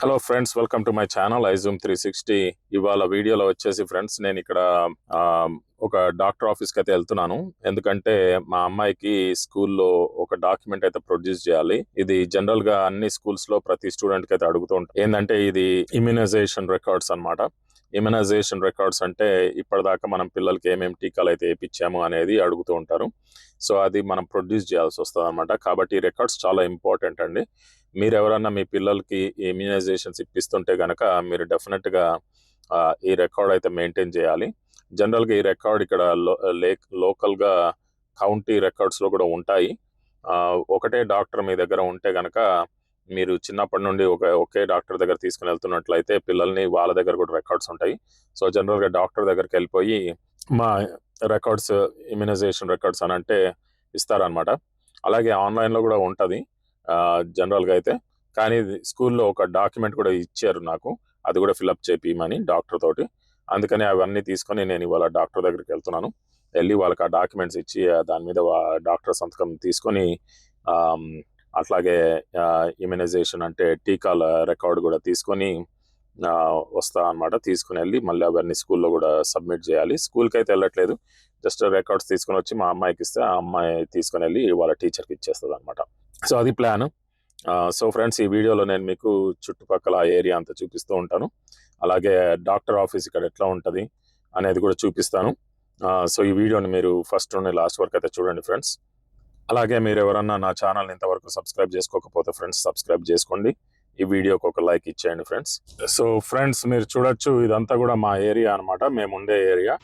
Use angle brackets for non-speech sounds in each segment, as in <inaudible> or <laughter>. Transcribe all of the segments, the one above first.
Hello friends welcome to my channel iZoom three sixty ఇవాళ వీడియోలో వచ్చేసి ఫ్రెండ్స్ నేను ఇక్కడ ఒక డాక్టర్ ఆఫీస్కి అయితే వెళ్తున్నాను. ఎందుకంటే మా అమ్మాయికి స్కూల్లో ఒక డాక్యుమెంట్ అయితే ప్రొడ్యూస్ చేయాలి. ఇది జనరల్గా అన్ని స్కూల్స్లో ప్రతి స్టూడెంట్కి అయితే అడుగుతూ ఉంటారు ఏంటంటే ఇది ఇమ్యునైజేషన్ రికార్డ్స్ అన్నమాట. ఇమ్యునైజేషన్ రికార్డ్స్ అంటే ఇప్పటిదాకా మనం పిల్లలకి ఏమేమి టీకాలు అయితే వేయించాము అనేది అడుగుతూ ఉంటారు. సో అది మనం ప్రొడ్యూస్ చేయాల్సి వస్తుంది అనమాట కాబట్టి ఈ రికార్డ్స్ చాలా ఇంపార్టెంట్ అండి. మీరు ఎవరన్నా మీ పిల్లలకి ఇమ్యునైజేషన్స్ ఇప్పిస్తుంటే కనుక మీరు డెఫినెట్గా ఈ రికార్డ్ అయితే మెయింటైన్ చేయాలి. జనరల్గా ఈ రికార్డ్ ఇక్కడ లేక్ లోకల్గా కౌంటీ రికార్డ్స్లో కూడా ఉంటాయి. ఒకటే డాక్టర్ మీ దగ్గర ఉంటే కనుక మీరు చిన్నప్పటి నుండి ఒక ఒకే డాక్టర్ దగ్గర తీసుకుని వెళ్తున్నట్లయితే పిల్లల్ని వాళ్ళ దగ్గర కూడా రికార్డ్స్ ఉంటాయి. సో జనరల్గా డాక్టర్ దగ్గరికి వెళ్ళిపోయి మా రికార్డ్స్ ఇమ్యునైజేషన్ రికార్డ్స్ అని అంటే ఇస్తారనమాట అలాగే ఆన్లైన్లో కూడా ఉంటుంది. జనరల్గా అయితే. కానీ స్కూల్లో ఒక డాక్యుమెంట్ కూడా ఇచ్చారు నాకు. అది కూడా ఫిల్అప్ చేపియమని డాక్టర్ తోటి. అందుకని అవన్నీ తీసుకొని నేను ఇవాళ డాక్టర్ దగ్గరికి వెళ్తున్నాను. వెళ్ళి వాళ్ళకి ఆ డాక్యుమెంట్స్ ఇచ్చి దాని మీద డాక్టర్ సంతకం తీసుకొని అట్లాగే ఇమ్యునైజేషన్ అంటే టీకాల రికార్డు కూడా తీసుకొని వస్తా అన్నమాట. తీసుకుని వెళ్ళి మళ్ళీ అవన్నీ స్కూల్లో కూడా సబ్మిట్ చేయాలి. స్కూల్కి అయితే వెళ్ళట్లేదు. జస్ట్ రికార్డ్స్ తీసుకొని వచ్చి మా అమ్మాయికి ఇస్తే ఆ అమ్మాయి తీసుకొని వెళ్ళి వాళ్ళ టీచర్కి ఇచ్చేస్తుంది అనమాట సో అది ప్లాన్. సో ఫ్రెండ్స్ ఈ వీడియోలో నేను మీకు చుట్టుపక్కల ఏరియా అంతా చూపిస్తూ ఉంటాను. అలాగే డాక్టర్ ఆఫీస్ ఇక్కడ ఎట్లా ఉంటుంది అనేది కూడా చూపిస్తాను. సో ఈ వీడియోని మీరు ఫస్ట్ నుండి లాస్ట్ వరకు అయితే చూడండి ఫ్రెండ్స్. అలాగే మీరు ఎవరన్నా నా ఛానల్ ఇంతవరకు సబ్స్క్రైబ్ చేసుకోకపోతే ఫ్రెండ్స్ సబ్స్క్రైబ్ చేసుకోండి. ఈ వీడియోకి ఒక లైక్ ఇచ్చేయండి ఫ్రెండ్స్. సో ఫ్రెండ్స్ మీరు చూడొచ్చు ఇదంతా కూడా మా ఏరియా అనమాట మేము ఉండే ఏరియా.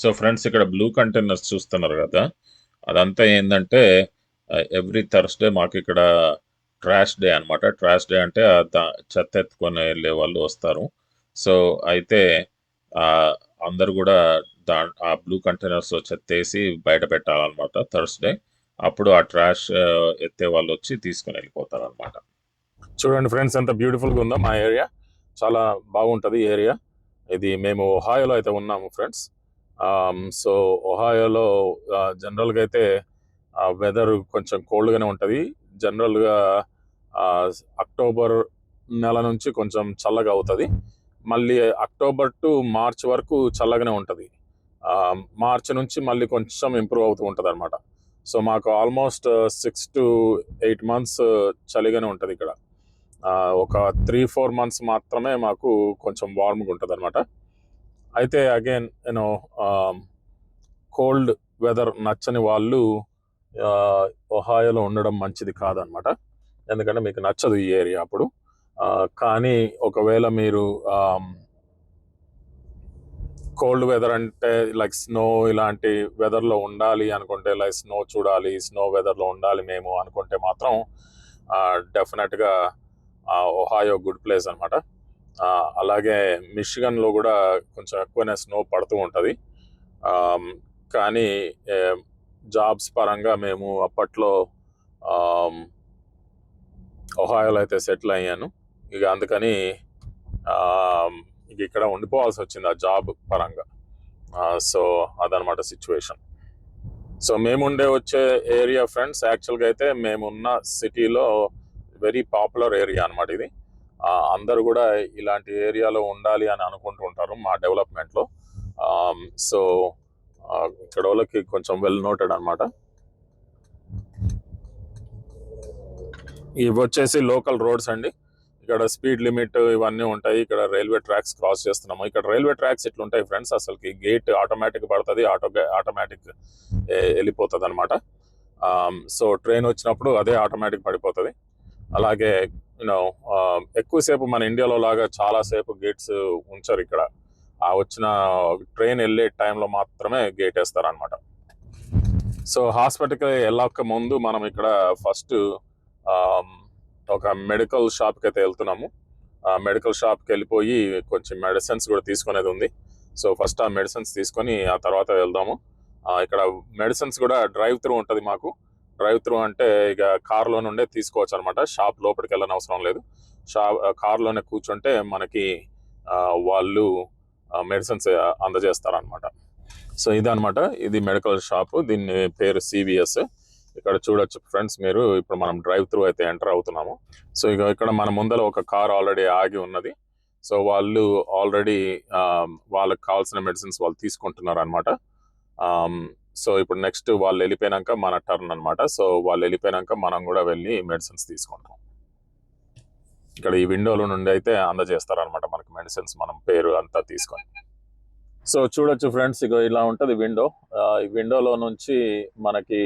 సో ఫ్రెండ్స్ ఇక్కడ బ్లూ కంటైనర్స్ చూస్తున్నారు కదా. అదంతా ఏంటంటే ఎవ్రీ థర్స్డే మాకు ఇక్కడ ట్రాష్ డే అన్నమాట. ట్రాష్ డే అంటే చెత్త ఎత్తుకొని వెళ్ళే వాళ్ళు వస్తారు. సో అయితే అందరు కూడా దా ఆ బ్లూ కంటైనర్స్ చెత్త వేసి బయట పెట్టాలన్నమాట థర్స్డే అప్పుడు ఆ ట్రాష్ ఎత్తే వాళ్ళు వచ్చి తీసుకొని వెళ్ళిపోతారు అనమాట చూడండి ఫ్రెండ్స్ ఎంత బ్యూటిఫుల్గా గా ఉందో మా ఏరియా చాలా బాగుంటది ఏరియా ఇది మేము ఒహాయోలో అయితే ఉన్నాము ఫ్రెండ్స్ సో ఒహాయోలో జనరల్గా అయితే వెదర్ కొంచెం కోల్డ్గానే ఉంటుంది. జనరల్గా అక్టోబర్ నెల నుంచి కొంచెం చల్లగా అవుతుంది. మళ్ళీ అక్టోబర్ టు మార్చ్ వరకు చల్లగానే ఉంటుంది. మార్చి మార్చ్ నుంచి మళ్ళీ కొంచెం ఇంప్రూవ్ అవుతూ ఉంటుంది అనమాట సో మాకు almost six to eight months చలిగానే ఉంటుంది ఇక్కడ. ఒక త్రీ ఫోర్ మంత్స్ మాత్రమే మాకు కొంచెం వార్మ్గా ఉంటుంది అనమాట అయితే అగైన్ యూనో కోల్డ్ వెదర్ నచ్చని వాళ్ళు ఒహాయోలో ఉండడం మంచిది కాదనమాట. ఎందుకంటే మీకు నచ్చదు ఈ ఏరియా అప్పుడు. కానీ ఒకవేళ మీరు కోల్డ్ వెదర్ అంటే లైక్ స్నో ఇలాంటి వెదర్లో ఉండాలి అనుకుంటే లైక్ స్నో చూడాలి స్నో వెదర్లో ఉండాలి మేము అనుకుంటే మాత్రం డెఫినెట్గా ఒహాయో గుడ్ ప్లేస్ అనమాట. అలాగే మిషిగన్లో కూడా కొంచెం ఎక్కువనే స్నో పడుతూ ఉంటుంది. కానీ జాబ్స్ పరంగా మేము అప్పట్లో ఒహాయోలో అయితే సెటిల్ అయ్యాను. ఇక అందుకని ఇక ఇక్కడ ఉండిపోవాల్సి వచ్చింది ఆ జాబ్ పరంగా. సో అదనమాట సిచ్యువేషన్. సో మేముండే వచ్చే ఏరియా ఫ్రెండ్స్ యాక్చువల్గా అయితే మేమున్న సిటీలో వెరీ పాపులర్ ఏరియా అనమాట ఇది. అందరు అందరూ కూడా ఇలాంటి ఏరియాలో ఉండాలి అని అనుకుంటుంటారు మా డెవలప్మెంట్లో. సో ఇక్కడ వాళ్ళకి కొంచెం వెల్ నోటెడ్ అనమాట ఇవి వచ్చేసి లోకల్ రోడ్స్ అండి. ఇక్కడ స్పీడ్ లిమిట్ ఇవన్నీ ఉంటాయి. ఇక్కడ రైల్వే ట్రాక్స్ క్రాస్ చేస్తున్నాము. ఇక్కడ రైల్వే ట్రాక్స్ ఎట్లుంటాయి ఫ్రెండ్స్ అసలుకి గేట్ ఆటోమేటిక్ పడుతుంది ఆటో ఆటోమేటిక్ వెళ్ళిపోతుంది అనమాట సో ట్రైన్ వచ్చినప్పుడు అదే ఆటోమేటిక్ పడిపోతుంది. అలాగే యూనో ఎక్కువసేపు మన ఇండియాలో లాగా చాలా సేపు గేట్స్ ఉంచారు ఇక్కడ. ఆ వచ్చిన ట్రైన్ వెళ్ళే టైంలో మాత్రమే గేట్ వేస్తారు అనమాట సో హాస్పిటల్కి వెళ్ళక ముందు మనం ఇక్కడ ఫస్ట్ ఒక మెడికల్ షాప్కి అయితే వెళ్తున్నాము. ఆ మెడికల్ షాప్కి వెళ్ళిపోయి కొంచెం మెడిసిన్స్ కూడా తీసుకునేది ఉంది. సో ఫస్ట్ ఆ మెడిసిన్స్ తీసుకొని ఆ తర్వాత వెళ్దాము. ఇక్కడ మెడిసిన్స్ కూడా డ్రైవ్ త్రూ ఉంటుంది మాకు. డ్రైవ్ త్రూ అంటే ఇక కార్లో నుండే తీసుకోవచ్చు అనమాట షాప్ లోపలికి వెళ్ళని అవసరం లేదు. షాప్ కార్లోనే కూర్చుంటే మనకి వాళ్ళు మెడిసిన్స్ అందజేస్తారనమాట సో ఇదనమాట ఇది మెడికల్ షాప్. దీని పేరు సివిఎస్. ఇక్కడ చూడొచ్చు ఫ్రెండ్స్ మీరు. ఇప్పుడు మనం డ్రైవ్ త్రూ అయితే ఎంటర్ అవుతున్నాము. సో ఇక ఇక్కడ మన ముందర ఒక కార్ ఆల్రెడీ ఆగి ఉన్నది. సో వాళ్ళు ఆల్రెడీ వాళ్ళకి కావాల్సిన మెడిసిన్స్ వాళ్ళు తీసుకుంటున్నారు అనమాట సో ఇప్పుడు నెక్స్ట్ వాళ్ళు వెళ్ళిపోయినాక మన టర్న్ అన్నమాట. సో వాళ్ళు వెళ్ళిపోయినాక మనం కూడా వెళ్ళి మెడిసిన్స్ తీసుకుంటాం. ఇక్కడ ఈ విండోలో నుండి అయితే అందజేస్తారు మనకి మెడిసిన్స్ మనం పేరు అంతా తీసుకొని. సో చూడొచ్చు ఫ్రెండ్స్ ఇక ఇలా ఉంటుంది విండో ఈ విండోలో నుంచి మనకి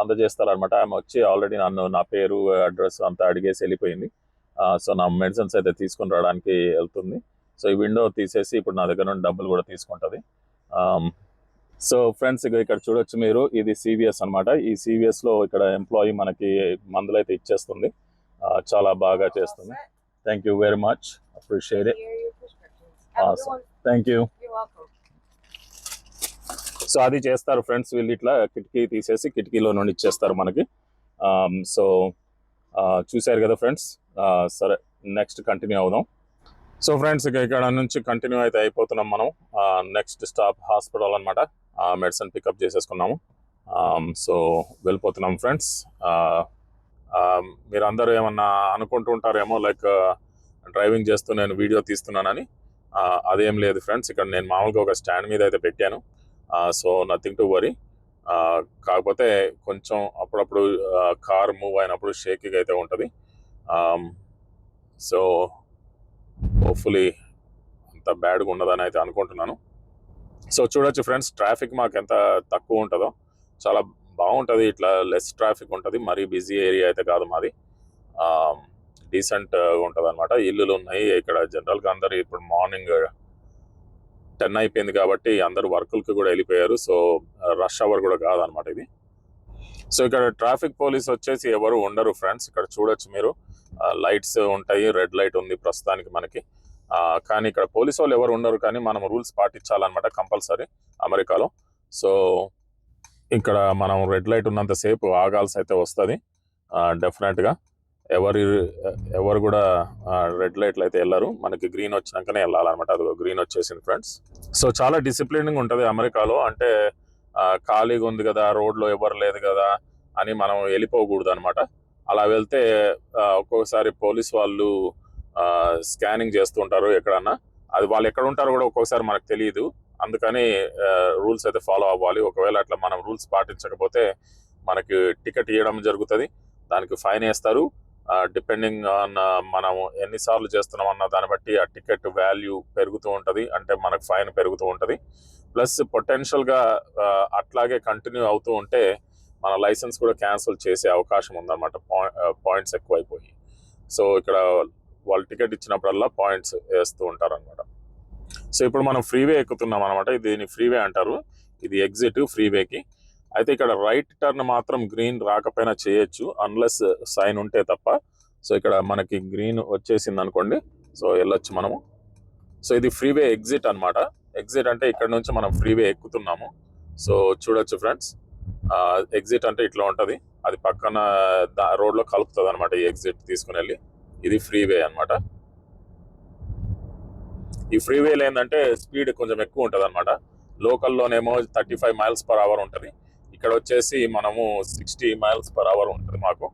అందజేస్తారనమాట ఆమె వచ్చి ఆల్రెడీ నన్ను నా పేరు అడ్రస్ అంతా అడిగేసి వెళ్ళిపోయింది. సో నా మెడిసిన్స్ అయితే తీసుకొని రావడానికి వెళ్తుంది. సో ఈ విండో తీసేసి ఇప్పుడు నా దగ్గర నుండి డబ్బులు కూడా తీసుకుంటది. సో ఫ్రెండ్స్ ఇక ఇక్కడ చూడొచ్చు మీరు. ఇది సివిఎస్ అన్నమాట. ఈ సివిఎస్లో ఇక్కడ ఎంప్లాయీ మనకి మందులు అయితే ఇచ్చేస్తుంది. చాలా బాగా చేస్తుంది. Thank you very much appreciate it. Thank you. So అది చేస్తారు ఫ్రెండ్స్ వీళ్ళు ఇట్లా కిటికీ తీసేసి కిటికీలో నుండి ఇచ్చేస్తారు మనకి. సో చూశారు కదా ఫ్రెండ్స్? సరే నెక్స్ట్ కంటిన్యూ అవుదాం. సో ఫ్రెండ్స్ ఇక ఇక్కడ నుంచి కంటిన్యూ అయితే అయిపోతున్నాం మనం. నెక్స్ట్ స్టాప్ హాస్పిటల్ అనమాట మెడిసిన్ పికప్ చేసేసుకున్నాము. సో వెళ్ళిపోతున్నాం ఫ్రెండ్స్. మీరు అందరూ ఏమన్నా అనుకుంటూ ఉంటారేమో లైక్ డ్రైవింగ్ చేస్తూ నేను వీడియో తీస్తున్నానని. అదేం లేదు ఫ్రెండ్స్ ఇక్కడ నేను మామూలుగా ఒక స్టాండ్ మీద అయితే పెట్టాను. So nothing to worry. కాకపోతే కొంచెం అప్పుడప్పుడు కార్ మూవ్ అయినప్పుడు షేకింగ్ అయితే ఉంటుంది. సో హోప్ఫుల్లీ అంత బ్యాడ్గా ఉండదని అయితే అనుకుంటున్నాను. సో చూడొచ్చు ఫ్రెండ్స్ ట్రాఫిక్ మాకు ఎంత తక్కువ ఉంటుందో. చాలా బాగుంటుంది ఇట్లా లెస్ ట్రాఫిక్ ఉంటుంది. మరీ బిజీ ఏరియా అయితే కాదు మాది. డీసెంట్ ఉంటుంది అనమాట ఇల్లులు ఉన్నాయి. ఇక్కడ జనరల్గా అందరు ఇప్పుడు మార్నింగ్ టెన్ అయిపోయింది కాబట్టి అందరు వర్కులకి కూడా వెళ్ళిపోయారు. సో రష్ అవర్ కూడా కాదనమాట ఇది. సో ఇక్కడ ట్రాఫిక్ పోలీస్ వచ్చేసి ఎవరు ఉండరు ఫ్రెండ్స్ ఇక్కడ చూడొచ్చు మీరు. లైట్స్ ఉంటాయి. రెడ్ లైట్ ఉంది ప్రస్తుతానికి మనకి. కానీ ఇక్కడ పోలీస్ వాళ్ళు ఎవరు ఉండరు. కానీ మనం రూల్స్ పాటించాలన్నమాట కంపల్సరీ అమెరికాలో. సో ఇక్కడ మనం రెడ్ లైట్ ఉన్నంతసేపు ఆగాల్సి అయితే వస్తుంది. డెఫినెట్గా ఎవరి ఎవరు కూడా రెడ్ లైట్లు అయితే వెళ్ళరు. మనకి గ్రీన్ వచ్చినాకనే వెళ్ళాలన్నమాట. అది గ్రీన్ వచ్చేసింది ఫ్రెండ్స్ సో చాలా డిసిప్లినింగ్ ఉంటుంది అమెరికాలో. అంటే ఖాళీగా ఉంది కదా రోడ్లో ఎవరు లేదు కదా అని మనం వెళ్ళిపోకూడదు అనమాట అలా వెళ్తే ఒక్కొక్కసారి పోలీస్ వాళ్ళు స్కానింగ్ చేస్తూ ఉంటారు ఎక్కడన్నా. అది వాళ్ళు ఎక్కడ ఉంటారో కూడా ఒక్కొక్కసారి మనకు తెలియదు అందుకని రూల్స్ అయితే ఫాలో అవ్వాలి. ఒకవేళ అట్లా మనం రూల్స్ పాటించకపోతే మనకి టికెట్ ఇవ్వడం జరుగుతుంది. దానికి ఫైన్ వేస్తారు. డిపెండింగ్ ఆన్ మనం ఎన్నిసార్లు చేస్తున్నాం అన్న దాన్ని బట్టి ఆ టికెట్ వాల్యూ పెరుగుతూ ఉంటుంది. అంటే మనకు ఫైన్ పెరుగుతూ ఉంటుంది. ప్లస్ పొటెన్షియల్గా అట్లాగే కంటిన్యూ అవుతూ ఉంటే మన లైసెన్స్ కూడా క్యాన్సిల్ చేసే అవకాశం ఉందన్నమాట. పాయింట్స్ ఎక్కువైపోయి. సో ఇక్కడ వాళ్ళు టికెట్ ఇచ్చినప్పుడల్లా పాయింట్స్ వేస్తూ ఉంటారు అనమాట సో ఇప్పుడు మనం ఫ్రీవే ఎక్కుతున్నాం అనమాట దీన్ని ఫ్రీవే అంటారు. ఇది ఎగ్జిట్ ఫ్రీవేకి. అయితే ఇక్కడ రైట్ టర్న్ మాత్రం గ్రీన్ రాకపోయినా చేయొచ్చు అన్లెస్ సైన్ ఉంటే తప్ప. సో ఇక్కడ మనకి గ్రీన్ వచ్చేసింది అనుకోండి. సో వెళ్ళొచ్చు మనము. సో ఇది ఫ్రీవే ఎగ్జిట్ అన్నమాట. ఎగ్జిట్ అంటే ఇక్కడ నుంచి మనం ఫ్రీవే ఎక్కుతున్నాము. సో చూడొచ్చు ఫ్రెండ్స్. ఎగ్జిట్ అంటే ఇట్లా ఉంటుంది. అది పక్కన రోడ్లో కలుపుతుంది అనమాట ఈ ఎగ్జిట్ తీసుకుని వెళ్ళి. ఇది ఫ్రీవే అన్నమాట. ఈ ఫ్రీవేలు ఏంటంటే స్పీడ్ కొంచెం ఎక్కువ ఉంటుంది అనమాట లోకల్లోనేమో thirty five miles per hour ఉంటుంది. ఇక్కడ వచ్చేసి మనము సిక్స్టీ మైల్స్ పర్ అవర్ ఉంటుంది మాకు.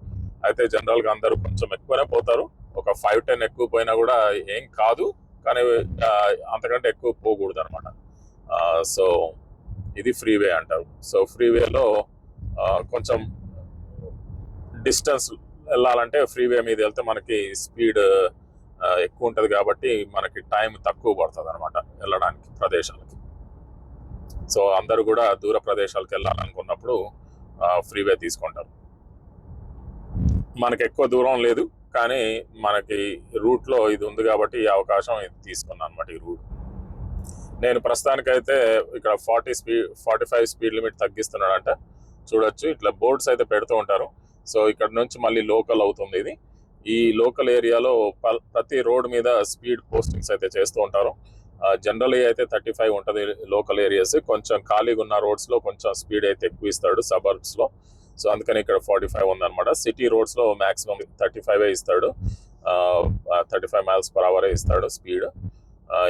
అయితే జనరల్గా అందరూ కొంచెం ఎక్కువనే పోతారు. ఒక ఫైవ్ టెన్ ఎక్కువ పోయినా కూడా ఏం కాదు. కానీ అంతకంటే ఎక్కువ పోకూడదు అనమాట సో ఇది ఫ్రీవే అంటారు. సో ఫ్రీవేలో కొంచెం డిస్టెన్స్ వెళ్ళాలంటే ఫ్రీవే మీద వెళ్తే మనకి స్పీడ్ ఎక్కువ ఉంటుంది కాబట్టి మనకి టైం తక్కువ పడుతుంది అనమాట వెళ్ళడానికి ప్రదేశాలకి. సో అందరూ కూడా దూర ప్రదేశాలకు వెళ్ళాలనుకున్నప్పుడు ఫ్రీవే తీసుకుంటారు. మనకి ఎక్కువ దూరం లేదు కానీ మనకి రూట్లో ఇది ఉంది కాబట్టి ఈ అవకాశం ఇది తీసుకున్నాను అనమాట ఈ రూట్. నేను ప్రస్తుతానికైతే ఇక్కడ forty speed forty five speed limit తగ్గిస్తున్నాడంట. చూడొచ్చు ఇట్లా బోర్డ్స్ అయితే పెడుతూ ఉంటారు. సో ఇక్కడ నుంచి మళ్ళీ లోకల్ అవుతుంది ఇది. ఈ లోకల్ ఏరియాలో ప- ప్రతి రోడ్ మీద స్పీడ్ పోస్టింగ్స్ అయితే చేస్తూ ఉంటారు. జనరల్ అయితే థర్టీ ఫైవ్ ఉంటుంది లోకల్ ఏరియాస్. కొంచెం ఖాళీగా ఉన్న రోడ్స్లో కొంచెం స్పీడ్ అయితే ఎక్కువ ఇస్తాడు సబర్బ్స్లో సో అందుకని ఇక్కడ ఫార్టీ ఫైవ్ ఉందన్నమాట. సిటీ రోడ్స్లో మాక్సిమం థర్టీ ఫైవ్ ఇస్తాడు. థర్టీ ఫైవ్ మైల్స్ పర్ అవరే ఇస్తాడు స్పీడ్.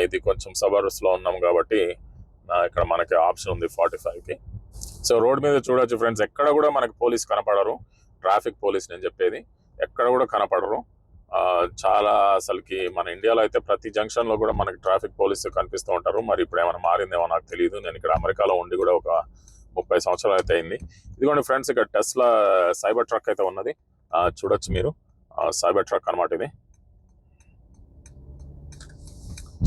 ఇది కొంచెం సబర్బ్స్లో ఉన్నాం కాబట్టి ఇక్కడ మనకి ఆప్షన్ ఉంది ఫార్టీ ఫైవ్కి సో రోడ్ మీద చూడొచ్చు ఫ్రెండ్స్. ఎక్కడ కూడా మనకి పోలీస్ కనపడరు. ట్రాఫిక్ పోలీస్ నేను చెప్పేది. ఎక్కడ కూడా కనపడరు. చాలా అసలుకి మన ఇండియాలో అయితే ప్రతి జంక్షన్లో కూడా మనకి ట్రాఫిక్ పోలీసులు కనిపిస్తూ ఉంటారు. మరి ఇప్పుడు ఏమైనా మారిందేమో నాకు తెలియదు నేను ఇక్కడ అమెరికాలో ఉండి కూడా ఒక ముప్పై సంవత్సరాలు అయితే అయింది. ఇదిగోండి ఫ్రెండ్స్ ఇక్కడ టెస్లా సైబర్ ట్రక్ అయితే ఉన్నది. చూడొచ్చు మీరు. సైబర్ ట్రక్ అన్నమాట ఇది.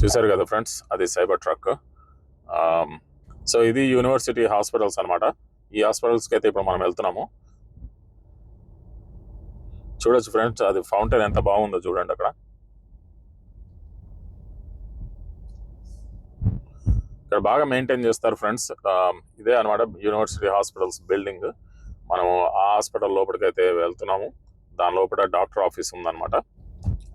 చూసారు కదా ఫ్రెండ్స్ అది సైబర్ ట్రక్. సో ఇది యూనివర్సిటీ హాస్పిటల్స్ అన్నమాట. ఈ హాస్పిటల్స్కి అయితే ఇప్పుడు మనం వెళ్తున్నాము. చూడొచ్చు ఫ్రెండ్స్ అది ఫౌంటైన్ ఎంత బాగుందో చూడండి అక్కడ. ఇక్కడ బాగా మెయింటైన్ చేస్తారు ఫ్రెండ్స్ ఇదే అన్నమాట యూనివర్సిటీ హాస్పిటల్స్ బిల్డింగ్. మనము ఆ హాస్పిటల్ లోపలికి అయితే వెళ్తున్నాము దాని లోపల డాక్టర్ ఆఫీస్ ఉందన్నమాట.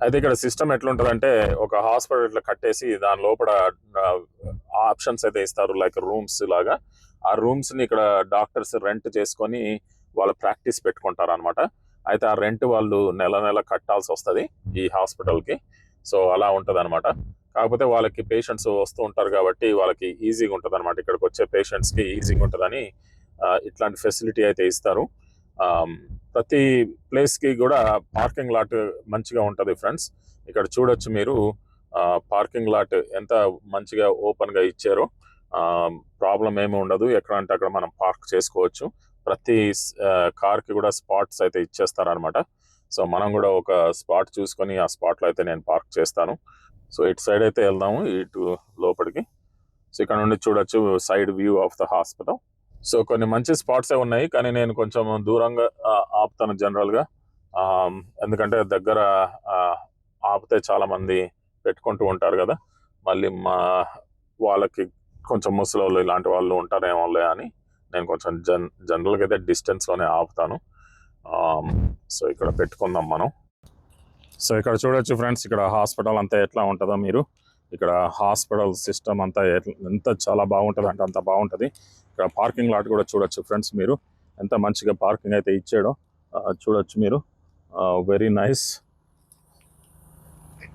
అయితే ఇక్కడ సిస్టమ్ ఎట్లుంటుందంటే ఒక హాస్పిటల్ ఇట్లా కట్టేసి దాని లోపల ఆప్షన్స్ అయితే ఇస్తారు లైక్ రూమ్స్ లాగా. ఆ రూమ్స్ని ఇక్కడ డాక్టర్స్ రెంట్ చేసుకొని వాళ్ళ ప్రాక్టీస్ పెట్టుకుంటారు అనమాట అయితే ఆ రెంట్ వాళ్ళు నెల నెల కట్టాల్సి వస్తది ఈ హాస్పిటల్కి సో అలా ఉంటుంది అనమాట కాకపోతే వాళ్ళకి పేషెంట్స్ వస్తూ ఉంటారు కాబట్టి వాళ్ళకి ఈజీగా ఉంటుంది అనమాట ఇక్కడికి వచ్చే పేషెంట్స్కి ఈజీగా ఉంటుందని ఇట్లాంటి ఫెసిలిటీ అయితే ఇస్తారు. ప్రతి ప్లేస్కి కూడా పార్కింగ్ లాట్ మంచిగా ఉంటుంది ఫ్రెండ్స్. ఇక్కడ చూడొచ్చు మీరు పార్కింగ్ లాట్ ఎంత మంచిగా ఓపెన్గా ఇచ్చారో ప్రాబ్లం ఏమి ఉండదు. ఎక్కడ అంటే అక్కడ మనం పార్క్ చేసుకోవచ్చు. ప్రతి కార్కి కూడా స్పాట్స్ అయితే ఇచ్చేస్తారనమాట సో మనం కూడా ఒక స్పాట్ చూసుకొని ఆ స్పాట్లో అయితే నేను పార్క్ చేస్తాను. సో ఇటు సైడ్ అయితే వెళ్దాము ఇటు లోపలికి. సో ఇక్కడ నుండి చూడొచ్చు side view of the hospital. So కొన్ని మంచి స్పాట్స్ ఉన్నాయి కానీ నేను కొంచెం దూరంగా ఆపుతాను జనరల్గా ఎందుకంటే దగ్గర ఆపితే చాలా మంది పెట్టుకుంటూ ఉంటారు కదా. మళ్ళీ మా వాళ్ళకి కొంచెం ముసలి వాళ్ళు ఇలాంటి వాళ్ళు ఉంటారేమోలే అని నేను కొంచెం జన్ జనరల్గా అయితే డిస్టెన్స్లోనే ఆపుతాను సో ఇక్కడ పెట్టుకుందాం మనం. సో ఇక్కడ చూడొచ్చు ఫ్రెండ్స్ ఇక్కడ హాస్పిటల్ అంతా ఎట్లా ఉంటుందో మీరు. ఇక్కడ హాస్పిటల్ సిస్టమ్ అంతా ఎంత చాలా బాగుంటుంది అంటే అంత బాగుంటుంది. ఇక్కడ పార్కింగ్ లాట్ కూడా చూడొచ్చు ఫ్రెండ్స్ మీరు. ఎంత మంచిగా పార్కింగ్ అయితే ఇచ్చాడో చూడొచ్చు మీరు. Very nice.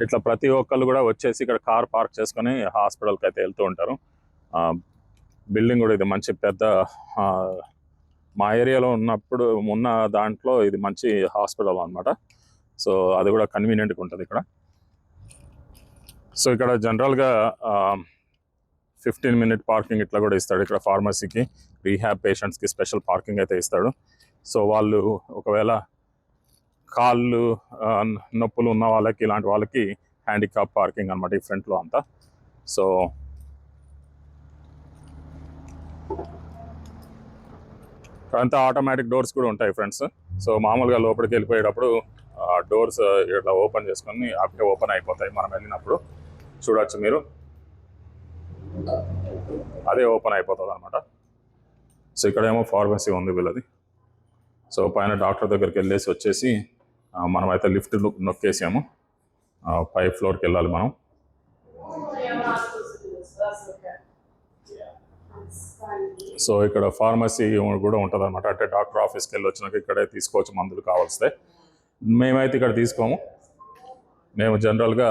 ఇట్లా ప్రతి ఒక్కళ్ళు కూడా వచ్చేసి ఇక్కడ కార్ పార్క్ చేసుకొని హాస్పిటల్కి అయితే వెళ్తూ ఉంటారు. బిల్డింగ్ కూడా ఇది మంచి పెద్ద మా ఏరియాలో ఉన్నప్పుడు ఉన్న దాంట్లో ఇది మంచి హాస్పిటల్ అనమాట సో అది కూడా కన్వీనియంట్గా ఉంటుంది ఇక్కడ. సో ఇక్కడ జనరల్గా ఫిఫ్టీన్ మినిట్ పార్కింగ్ ఇట్లా కూడా ఇస్తాడు ఇక్కడ ఫార్మసీకి రీహాబ్ పేషెంట్స్కి స్పెషల్ పార్కింగ్ అయితే ఇస్తాడు. సో వాళ్ళు ఒకవేళ కాళ్ళు నొప్పులు ఉన్న వాళ్ళకి ఇలాంటి వాళ్ళకి హ్యాండిక్యాప్ పార్కింగ్ అనమాట ఈ ఫ్రంట్లో అంతా. సో అంతా ఆటోమేటిక్ డోర్స్ కూడా ఉంటాయి ఫ్రెండ్స్ సో మామూలుగా లోపలికి వెళ్ళిపోయేటప్పుడు డోర్స్ ఇట్లా ఓపెన్ చేసుకొని అప్పుడే ఓపెన్ అయిపోతాయి మనం వెళ్ళినప్పుడు. చూడవచ్చు మీరు. అదే ఓపెన్ అయిపోతుంది అనమాట సో ఇక్కడేమో ఫార్మసీ ఉంది వీళ్ళది. సో పైన డాక్టర్ దగ్గరికి వెళ్ళేసి వచ్చేసి మనమైతే మనం అయితే లిఫ్ట్ నొక్కేసాము. ఫైవ్ పై ఫ్లోర్కి వెళ్ళాలి మనం. సో ఇక్కడ ఫార్మసీ కూడా ఉంటుంది అనమాట అంటే డాక్టర్ ఆఫీస్కి వెళ్ళి వచ్చినాక ఇక్కడే తీసుకోవచ్చు మందులు కావాల్స్తే. మేమైతే ఇక్కడ తీసుకోము. మేము జనరల్గా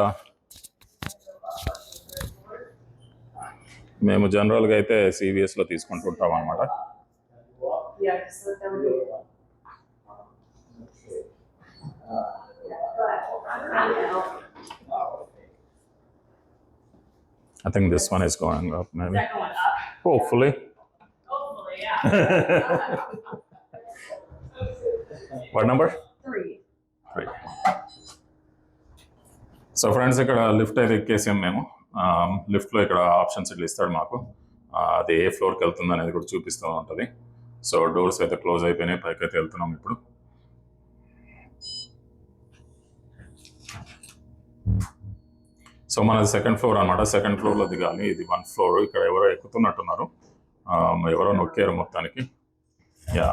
మేము జనరల్గా అయితే సిబిఎస్లో తీసుకుంటుంటాం అనమాట I think this one is going up maybe Is going up? Hopefully Hopefully, yeah. One number Three. So friends ఇక్కడ లిఫ్ట్ అయితే ఎక్కేసాం మేము. లిఫ్ట్లో ఇక్కడ ఆప్షన్స్ ఇట్లా ఇస్తాడు మాకు. ఆ, అది ఏ ఫ్లోర్కి వెళ్తుంది అనేది కూడా చూపిస్తూ ఉంటుంది. సో డోర్స్ అయితే క్లోజ్ అయిపోయినాయి. పైకి అయితే వెళ్తున్నాం ఇప్పుడు. సో మనది సెకండ్ ఫ్లోర్ అనమాట సెకండ్ ఫ్లోర్లో దిగాలి. ఇది వన్ ఫ్లోర్ ఇక్కడ ఎవరో ఎక్కుతున్నట్టున్నారు. ఎవరో నొక్కారు మొత్తానికి. యా.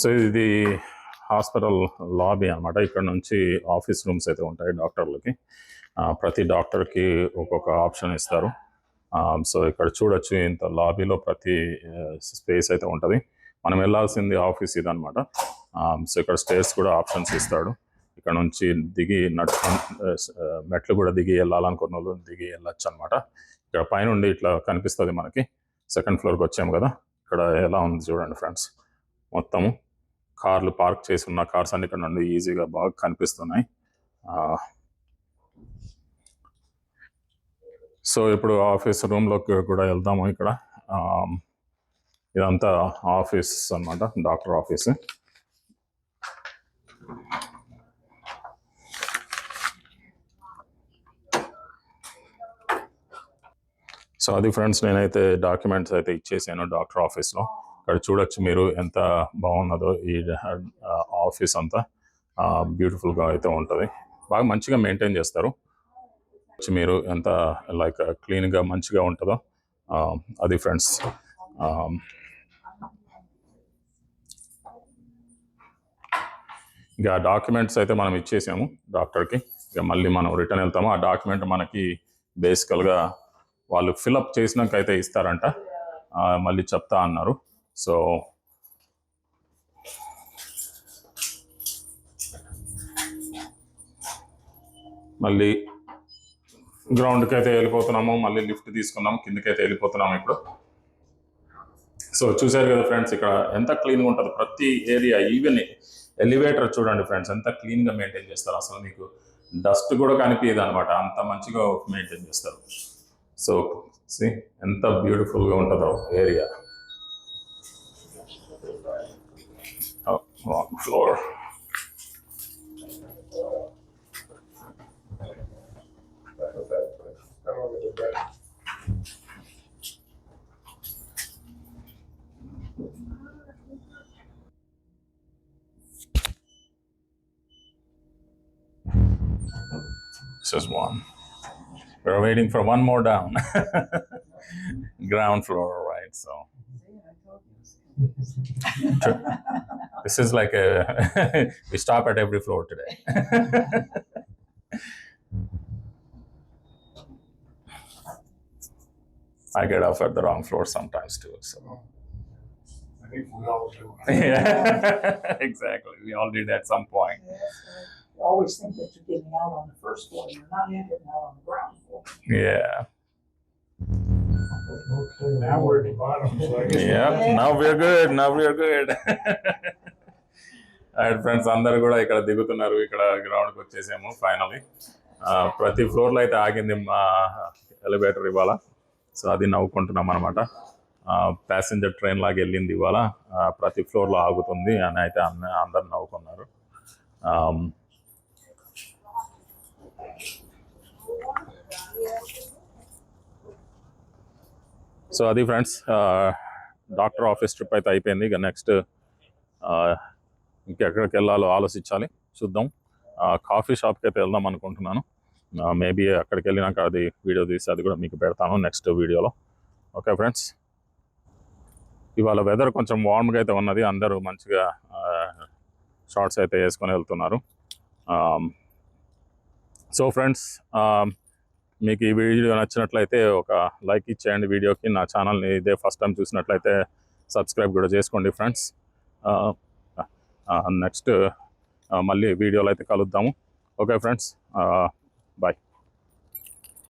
సో ఇది హాస్పిటల్ లాబీ అన్నమాట. ఇక్కడ నుంచి ఆఫీస్ రూమ్స్ అయితే ఉంటాయి డాక్టర్లకి. ప్రతి డాక్టర్కి ఒక్కొక్క ఆప్షన్ ఇస్తారు. సో ఇక్కడ చూడొచ్చు ఇంత లాబీలో ప్రతి స్పేస్ అయితే ఉంటుంది. మనం వెళ్ళాల్సింది ఆఫీస్ ఇదనమాట సో ఇక్కడ స్టేర్స్ కూడా ఆప్షన్స్ ఇస్తాడు. ఇక్కడ నుంచి దిగి నడుచుకుంటూ మెట్లు కూడా దిగి వెళ్ళాలనుకున్న వాళ్ళు దిగి వెళ్ళొచ్చు అనమాట ఇక్కడ పైనుండి ఇట్లా కనిపిస్తుంది మనకి. సెకండ్ ఫ్లోర్కి వచ్చాము కదా. ఇక్కడ ఎలా ఉంది చూడండి ఫ్రెండ్స్. మొత్తము కార్లు పార్క్ చేసి ఉన్న కార్స్ అన్ని ఇక్కడ నుండి ఈజీగా బాగా కనిపిస్తున్నాయి. ఆ, సో ఇప్పుడు ఆఫీస్ రూమ్లోకి కూడా వెళ్దాము ఇక్కడ. ఆ, ఇదంతా ఆఫీస్ అన్నమాట డాక్టర్ ఆఫీస్. సో అది ఫ్రెండ్స్ నేనైతే డాక్యుమెంట్స్ అయితే ఇచ్చేసాను డాక్టర్ ఆఫీస్లో. ఇక్కడ చూడొచ్చు మీరు ఎంత బాగున్నదో ఈ ఆఫీస్ అంతా. బ్యూటిఫుల్గా అయితే ఉంటుంది. బాగా మంచిగా మెయింటైన్ చేస్తారు. మీరు ఎంత లైక్ క్లీన్గా మంచిగా ఉంటుందో. అది ఫ్రెండ్స్. ఇక డాక్యుమెంట్స్ అయితే మనం ఇచ్చేసాము డాక్టర్కి. ఇక మళ్ళీ మనం రిటర్న్ వెళ్తాము. ఆ డాక్యుమెంట్ మనకి బేసికల్గా వాళ్ళు ఫిలప్ చేసినాక అయితే ఇస్తారంట. మళ్ళీ చెప్తా అన్నారు. సో మళ్ళీ గ్రౌండ్కి అయితే వెళ్ళిపోతున్నాము. మళ్ళీ లిఫ్ట్ తీసుకున్నాము. కిందకి అయితే వెళ్ళిపోతున్నాము ఇప్పుడు. సో చూశారు కదా ఫ్రెండ్స్ ఇక్కడ ఎంత క్లీన్గా ఉంటుంది. ప్రతి ఏరియా ఈవెన్ ఎలివేటర్ చూడండి ఫ్రెండ్స్ ఎంత క్లీన్గా మెయింటైన్ చేస్తారు. అసలు మీకు డస్ట్ కూడా కనిపించదు అనమాట అంత మంచిగా మెయింటైన్ చేస్తారు. సో సి ఎంత బ్యూటిఫుల్గా ఉంటుందో area floor This is one. We're waiting for one more down. <laughs> Ground floor, right? So <laughs> this is like a <laughs> we stop at every floor today. I get off at the wrong floor sometimes too. So I think we all do. yeah, exactly. We all did at some point. You always think that you're getting out on the first floor, you're not, getting out on the ground floor. Yeah. Okay, now we're at the bottom, so I guess. Yeah, now we're good. Now we're good. And friends అందరు కూడా ఇక్కడ దిగుతున్నారు ఇక్కడ గ్రౌండ్కి వచ్చేసాము finally ప్రతి ఫ్లోర్లో అయితే ఆగింది మా ఎలివేటర్ ఇవాళ సో అది నవ్వుకుంటున్నాం అనమాట ప్యాసింజర్ ట్రైన్ లాగా వెళ్ళింది ఇవాళ ప్రతి ఫ్లోర్లో ఆగుతుంది అని అయితే అన్న అందరు నవ్వుకున్నారు సో అది ఫ్రెండ్స్ డాక్టర్ ఆఫీస్ ట్రిప్ అయితే అయిపోయింది. ఇక నెక్స్ట్ ఇంకెక్కడికి వెళ్ళాలో ఆలోచించాలి. చూద్దాం. కాఫీ షాప్కి అయితే వెళ్దాం అనుకుంటున్నాను. మేబీ అక్కడికి వెళ్ళినాక అది వీడియో తీసి అది కూడా మీకు పెడతాను నెక్స్ట్ వీడియోలో. Okay friends. ఇవాళ వెదర్ కొంచెం వార్మ్గా అయితే ఉన్నది. అందరూ మంచిగా షార్ట్స్ అయితే వేసుకొని వెళ్తున్నారు. సో ఫ్రెండ్స్ మీకు ఈ వీడియో నచ్చినట్లయితే ఒక లైక్ ఇచ్చేయండి వీడియోకి. నా ఛానల్ని ఇదే ఫస్ట్ టైం చూసినట్లయితే సబ్స్క్రైబ్ కూడా చేసుకోండి ఫ్రెండ్స్. నెక్స్ట్ మళ్ళీ వీడియోలో అయితే కలుద్దాము. Okay friends bye.